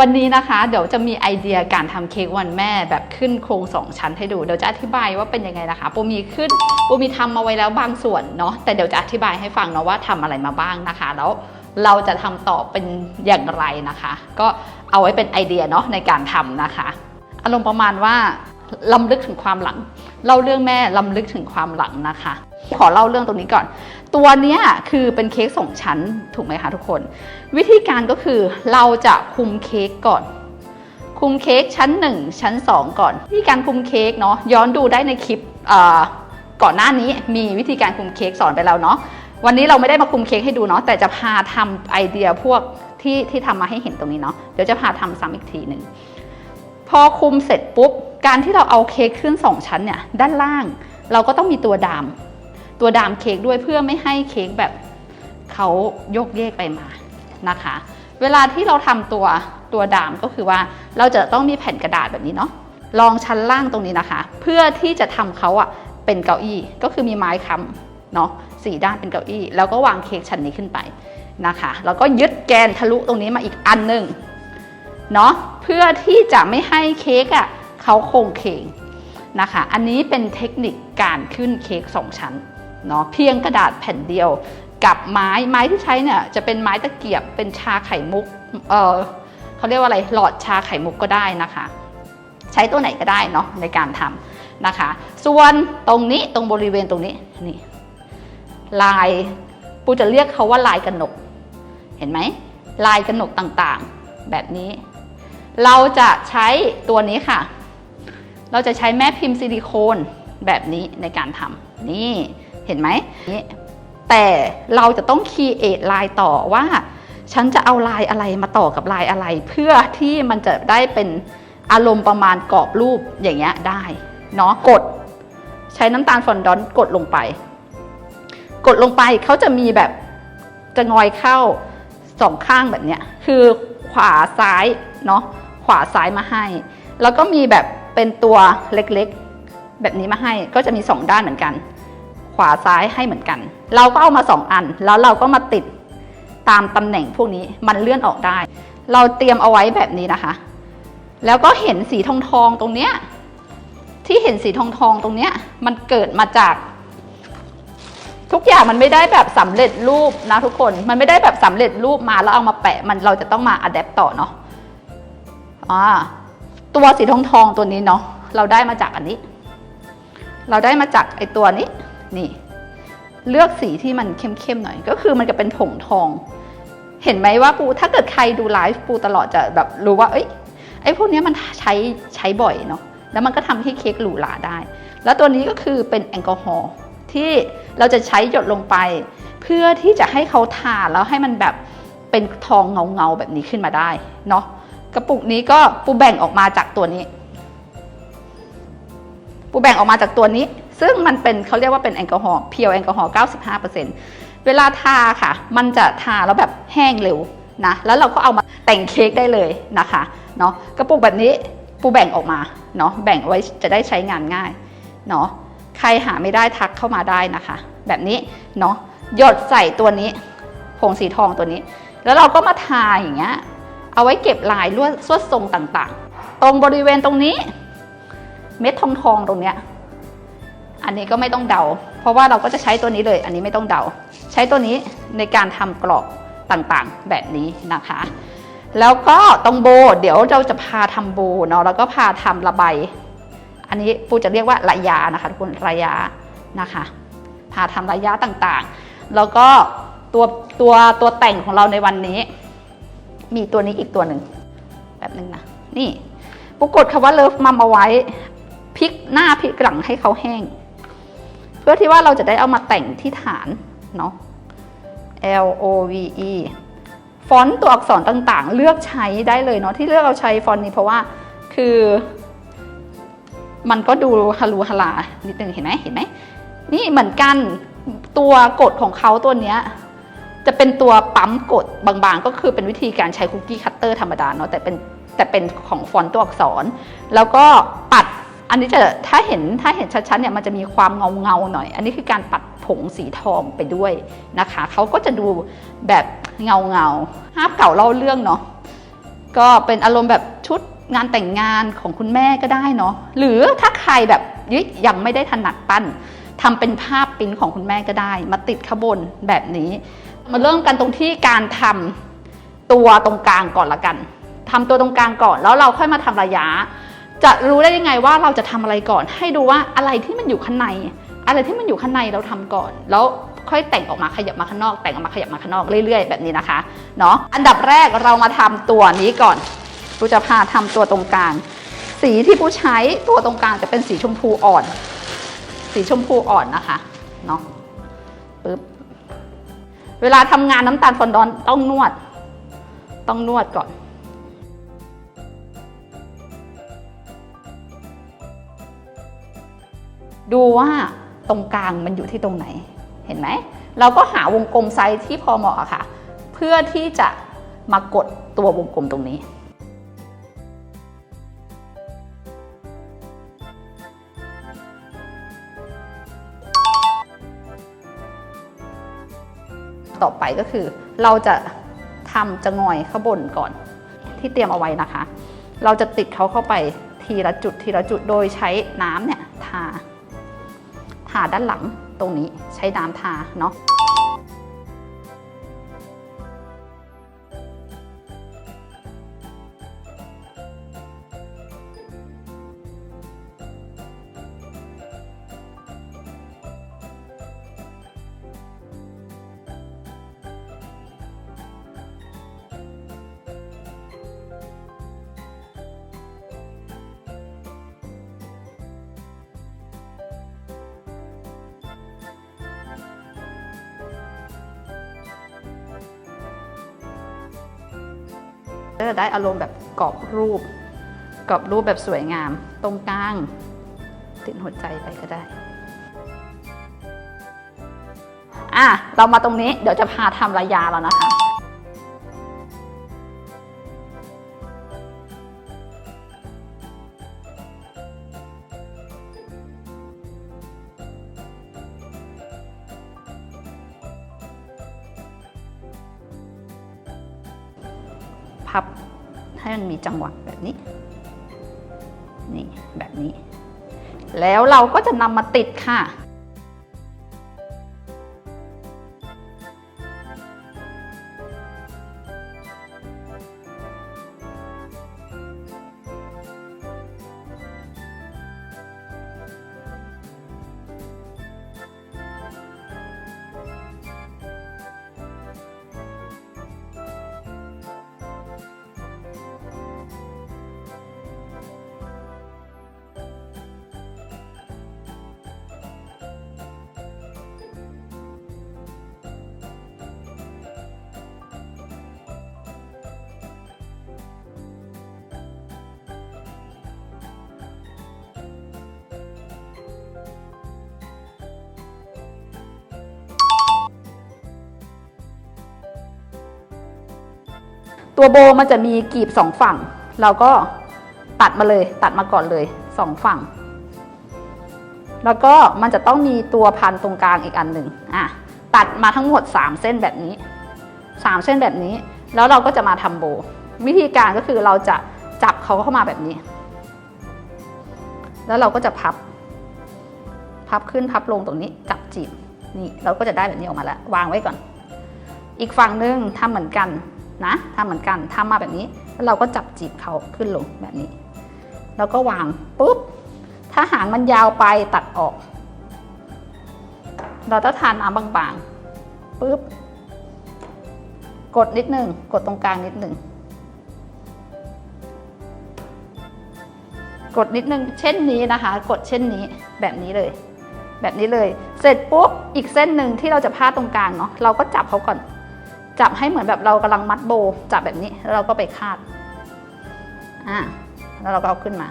วันนี้นะคะเดี๋ยวจะมีไอเดียการทำเค้กวันแม่แบบขึ้นโครงสองชั้นให้ดู เดี๋ยวจะอธิบายว่าเป็นยังไงนะคะปูมีขึ้นปูมีทำมาไว้แล้วบางส่วนเนาะแต่เดี๋ยวจะอธิบายให้ฟังเนาะว่าทำอะไรมาบ้างนะคะ แล้วเราจะทำต่อเป็นอย่างไรนะคะ ก็เอาไว้เป็นไอเดียเนาะในการทำนะคะอารมณ์ประมาณว่าลำลึกถึงความหลังเล่าเรื่องแม่ลำลึกถึงความหลังนะคะ ขอเล่าเรื่องตรงนี้ก่อน ตัวเนี้ยคือเป็นเค้กสองชั้นถูกไหมคะทุกคน วิธีการก็คือเราจะคุมเค้กก่อน คุมเค้กชั้น 1 ชั้น 2 ก่อนวิธีการคุมเค้กเนาะย้อนดูได้ในคลิปก่อนหน้านี้มีวิธีการคุมเค้กสอนไปแล้วเนาะวันนี้เราไม่ได้มาคุมเค้กให้ดูเนาะแต่จะพาทำไอเดียพวกที่ที่ทำมาให้เห็นตรงนี้เนาะเดี๋ยวจะพาทำซ้ำอีกทีหนึ่งพอคุมเสร็จปุ๊บ การที่เราเอาเค้กขึ้น 2 ชั้นเนี่ยด้านล่าง เราก็ต้องมีตัวดาม ตัวดามเค้กด้วยเพื่อไม่ให้เค้กแบบเขาโยกเยกไปมานะคะ เวลาที่เราทำตัวตัวดามก็คือว่าเราจะต้องมีแผ่นกระดาษแบบนี้เนาะรองชั้นล่างตรงนี้นะคะ เพื่อที่จะทำเขาอะเป็นเก้าอี้ก็คือมีไม้ค้ำเนาะสี่ด้านเป็นเก้าอี้ แล้วก็วางเค้กชั้นนี้ขึ้นไปนะคะแล้วก็ยึดแกนทะลุตรงนี้มาอีกอันหนึ่งเนาะเพื่อที่จะไม่ให้เค้กอะเขาโค้งเคงนะคะ อันนี้เป็นเทคนิคการขึ้นเค้กสองชั้น เนาะเพียงกระดาษแผ่นเดียว กับไม้ไม้ที่ใช้เนี่ยจะเป็นไม้ตะเกียบเป็นชาไข่มุกเออเขาเรียกว่าอะไรหลอดชาไข่มุกก็ได้นะคะ ใช้ตัวไหนก็ได้เนาะในการทำนะคะ ส่วนตรงนี้ตรงบริเวณตรงนี้นี่ลายปูจะเรียกเขาว่าลายกระหนก เห็นไหมลายกระหนกต่างๆ แบบนี้ เราจะใช้ตัวนี้ค่ะ เราจะใช้แม่พิมพ์ซิลิโคนแบบนี้ในการทำนี่ เห็นไหมแต่เราจะต้องคีเอทลายต่อว่า ฉันจะเอาลายอะไรมาต่อกับลายอะไร เพื่อที่มันจะได้เป็นอารมณ์ประมาณกรอบรูปอย่างเงี้ยได้เนาะกด ใช้น้ำตาลฟอนดอนกดลงไป กดลงไปเขาจะมีแบบจะงอยเข้าสองข้างแบบเนี้ยคือขวาซ้ายเนาะขวาซ้ายมาให้ แล้วก็มีแบบเป็นตัวเล็กๆ แบบนี้มาให้ก็จะมีสองด้านเหมือนกัน ขวาซ้ายให้เหมือนกัน เราก็เอามาสองอัน แล้วเราก็มาติดตามตำแหน่งพวกนี้มันเลื่อนออกได้ เราเตรียมเอาไว้แบบนี้นะคะ แล้วก็เห็นสีทองทองตรงเนี้ยที่เห็นสีทองทองตรงเนี้ยมันเกิดมาจาก ทุกอย่างมันไม่ได้แบบสำเร็จรูปนะทุกคนมันไม่ได้แบบสำเร็จรูปมาแล้วเอามาแปะมันเราจะต้องมาอัดแอปต่อเนาะอ่าตัวสีทองทองตัวนี้เนาะเราได้มาจากอันนี้ เราได้มาจากไอตัวนี้ นี่ เลือกสีที่มันเข้มๆหน่อย ก็คือมันจะเป็นผงทอง เห็นไหมว่าปูถ้าเกิดใครดูไลฟ์ปูตลอดจะแบบรู้ว่า เอ้ยไอ้พวกนี้มันใช้ใช้บ่อยเนาะแล้วมันก็ทำให้เค้กหรูหราได้ แล้วตัวนี้ก็คือเป็นแอลกอฮอล์ที่เราจะใช้หยดลงไป เพื่อที่จะให้เขาทาแล้วให้มันแบบเป็นทองเงาๆแบบนี้ขึ้นมาได้เนาะกระปุกนี้ก็ปูแบ่งออกมาจากตัวนี้ ปูแบ่งออกมาจากตัวนี้ ซึ่งมันเป็นเขาเรียกว่าเป็นแอลกอฮอล์เพียวแอลกอฮอล์95%เวลาทาค่ะ มันจะทาแล้วแบบแห้งเร็วนะแล้วเราก็เอามาแต่งเค้กได้เลยนะคะเนาะกระปุกแบบนี้ปูแบ่งออกมาเนาะแบ่งเอาไว้จะได้ใช้งานง่ายเนาะใครหาไม่ได้ทักเข้ามาได้นะคะ แบบนี้เนาะหยดใส่ตัวนี้ผงสีทองตัวนี้ แล้วเราก็มาทาอย่างเงี้ยเอาไว้เก็บลายลวดสวดทรงต่างๆ ตรงบริเวณตรงนี้ เม็ดทองทองตรงเนี้ย อันนี้ก็ไม่ต้องเดา เพราะว่าเราก็จะใช้ตัวนี้เลย อันนี้ไม่ต้องเดา ใช้ตัวนี้ในการทำกรอบต่างๆ แบบนี้นะคะ แล้วก็ตรงโบ เดี๋ยวเราจะพาทำโบเนาะแล้วก็พาทำระบายอันนี้ปูจะเรียกว่าระยานะคะทุกคนระยานะคะ พาทำระยะต่างๆ แล้วก็ตัวตัวตัวแต่งของเราในวันนี้ มีตัวนี้อีกตัวหนึ่งแบบนึงนะนี่ปรากฏคำว่าเลิฟมัมเอาไว้พลิกหน้าพลิกหลังให้เขาแห้ง พื่อที่ว่าเราจะได้เอามาแต่งที่ฐานเนาะ L O V E ฟอนต์ตัวอักษรต่างๆ เลือกใช้ได้เลยเนาะที่เลือกเราใช้ฟอนต์นี้เพราะว่าคือ มันก็ดูฮารูฮารานิดนึงเห็นไหมเห็นไหมนี่เหมือนกันตัวกดของเขาตัวเนี้ยจะเป็นตัวปั๊มกดบางๆ ก็คือเป็นวิธีการใช้คุกกี้คัตเตอร์ธรรมดาเนาะแต่เป็นแต่เป็นของฟอนต์ตัวอักษร แล้วก็ปัด อันนี้จะถ้าเห็นถ้าเห็นชัดๆเนี่ยมันจะมีความเงาเงาๆหน่อย อันนี้คือการปัดผงสีทองไปด้วยนะคะเขาก็จะดูแบบเงาเงาๆภาพเก่าเล่าเรื่องเนาะก็เป็นอารมณ์แบบชุดงานแต่งงานของคุณแม่ก็ได้เนาะหรือถ้าใครแบบย,ยังไม่ได้ถนัดปั้นทำเป็นภาพปิ้นของคุณแม่ก็ได้ มาติดขางบนแบบนี้ มาเริ่มกันตรงที่การทำตัวตรงกลางก่อนละกันทำตัวตรงกลางก่อนแล้วเราค่อยมาทำระยะ จะรู้ได้ยังไงว่าเราจะทำอะไรก่อน ให้ดูว่าอะไรที่มันอยู่ข้างใน อะไรที่มันอยู่ข้างในเราทำก่อน แล้วค่อยแต่งออกมาขยับมาข้างนอก แต่งออกมาขยับมาข้างนอกเรื่อยๆ แบบนี้นะคะเนาะอันดับแรกเรามาทำตัวนี้ก่อนปูจะพาทำตัวตรงกลาง สีที่ปูใช้ตัวตรงกลางจะเป็นสีชมพูอ่อน สีชมพูอ่อนนะคะเนาะปึ๊บเวลาทำงานน้ำตาลฟอนดอนต้องนวด ต้องนวดก่อน ดูว่าตรงกลางมันอยู่ที่ตรงไหน เห็นไหม เราก็หาวงกลมไซส์ที่พอเหมาะค่ะ เพื่อที่จะมากดตัววงกลมตรงนี้ ต่อไปก็คือเราจะทำจะงอยข้างบนก่อน ที่เตรียมเอาไว้นะคะ เราจะติดเขาเข้าไปทีละจุดทีละจุดโดยใช้น้ำเนี่ย ทาทาด้านหลังตรงนี้ใช้น้ำทาเนาะ จะได้อารมณ์แบบกรอบรูป กรอบรูปแบบสวยงาม ตรงกลาง ติดหัวใจไปก็ได้อะเรามาตรงนี้เดี๋ยวจะพาทำระยาแล้วนะคะ พับให้มันมีจังหวะแบบนี้ นี่แบบนี้ แล้วเราก็จะนำมาติดค่ะ ตัวโบมันจะมีกีบสองฝั่ง เราก็ตัดมาเลยตัดมาก่อนเลยสองฝั่ง แล้วก็มันจะต้องมีตัวพันตรงกลางอีกอันหนึ่งอะตัดมาทั้งหมด 3 เส้นแบบนี้ 3 เส้นแบบนี้ แล้วเราก็จะมาทำโบ วิธีการก็คือเราจะจับเขาเข้ามาแบบนี้ แล้วเราก็จะพับ พับขึ้นพับลงตรงนี้ จับจีบนี่เราก็จะได้แบบนี้ออกมาแล้ว วางไว้ก่อน อีกฝั่งหนึ่งทำเหมือนกัน นะทำเหมือนกันทำมาแบบนี้ แล้วเราก็จับจีบเขาขึ้นลงแบบนี้ แล้วก็วางปุ๊บ ถ้าหางมันยาวไปตัดออก เราต้องทานน้ำบางๆปุ๊บ กดนิดหนึ่งกดตรงกลางนิดหนึ่งกดนิดนึง เช่นนี้นะคะ กดเช่นนี้แบบนี้เลย แบบนี้เลย เสร็จปุ๊บ อีกเส้นหนึ่งที่เราจะพาดตรงกลางเนาะ เราก็จับเขาก่อน จับให้เหมือนแบบเรากำลังมัดโบ จับแบบนี้แล้วเราก็ไปคาดอ่าแล้วเราก็เอาขึ้นมา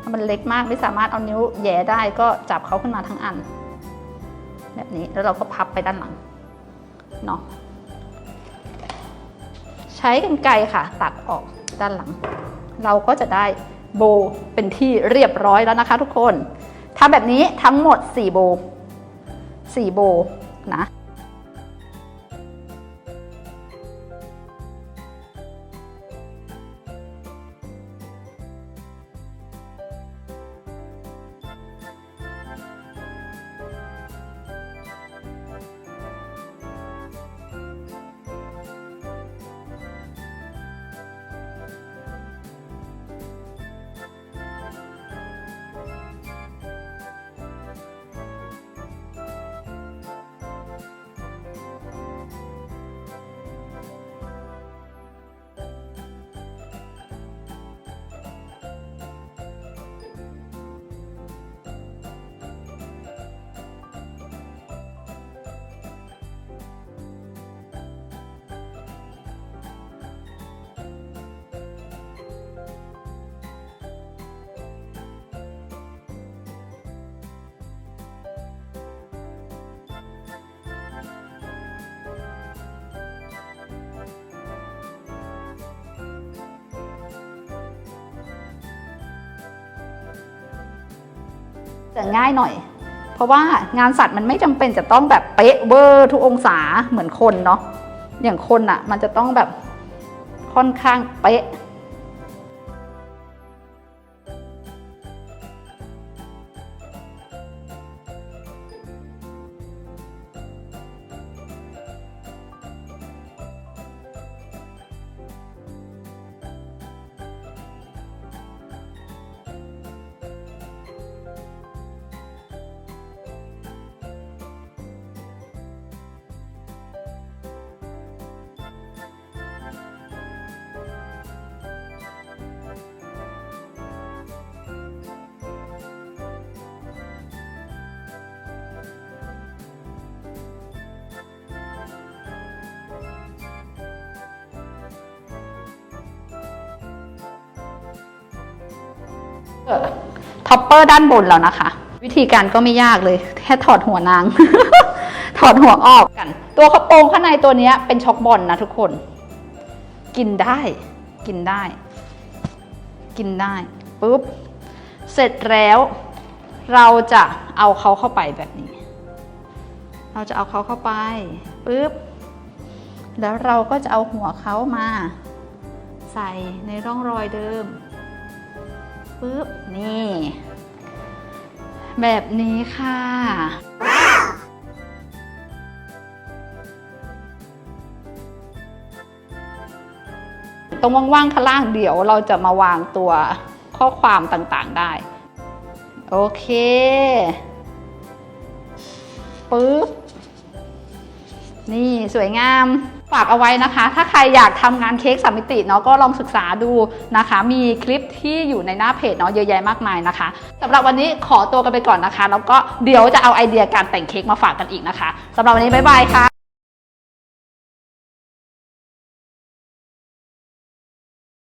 ถ้ามันเล็กมากไม่สามารถเอานิ้วแย่ได้ก็จับเขาขึ้นมาทั้งอัน แบบนี้แล้วเราก็พับไปด้านหลังเนาะใช้กันไกรค่ะ ตัดออกด้านหลัง เราก็จะได้โบเป็นที่เรียบร้อยแล้วนะคะทุกคนทำแบบนี้ทั้งหมด 4 โบ 4 โบนะ จะง่ายหน่อย เพราะว่างานสัตว์มันไม่จำเป็นจะต้องแบบเป๊ะเวอร์ทุกองศาเหมือนคนเนาะอย่างคนอะมันจะต้องแบบค่อนข้างเป๊ะ ท็อปเปอร์ด้านบนแล้วนะคะ วิธีการก็ไม่ยากเลยแค่ถอดหัวนาง ถอดหัวออกกัน ตัวกระโปรงข้างในตัวนี้เป็นช็อกบอลนะทุกคน กินได้ กินได้ กินได้ปุ๊บเสร็จแล้วเราจะเอาเขาเข้าไปแบบนี้ เราจะเอาเขาเข้าไปปุ๊บแล้วเราก็จะเอาหัวเขามา ใส่ในร่องรอยเดิม ปุ๊บนี่ แบบนี้ค่ะตรงว่างๆข้างล่างเดี๋ยวเราจะมาวางตัวข้อความต่างๆได้ โอเคปุ๊บนี่สวยงาม ฝากเอาไว้นะคะ ถ้าใครอยากทำงานเค้กสามมิติเนาะก็ลองศึกษาดูนะคะ มีคลิปที่อยู่ในหน้าเพจเนาะเยอะแยะมากมายนะคะสำหรับวันนี้ขอตัวกันไปก่อนนะคะ แล้วก็เดี๋ยวจะเอาไอเดียการแต่งเค้กมาฝากกันอีกนะคะสำหรับวันนี้บ๊ายบายค่ะ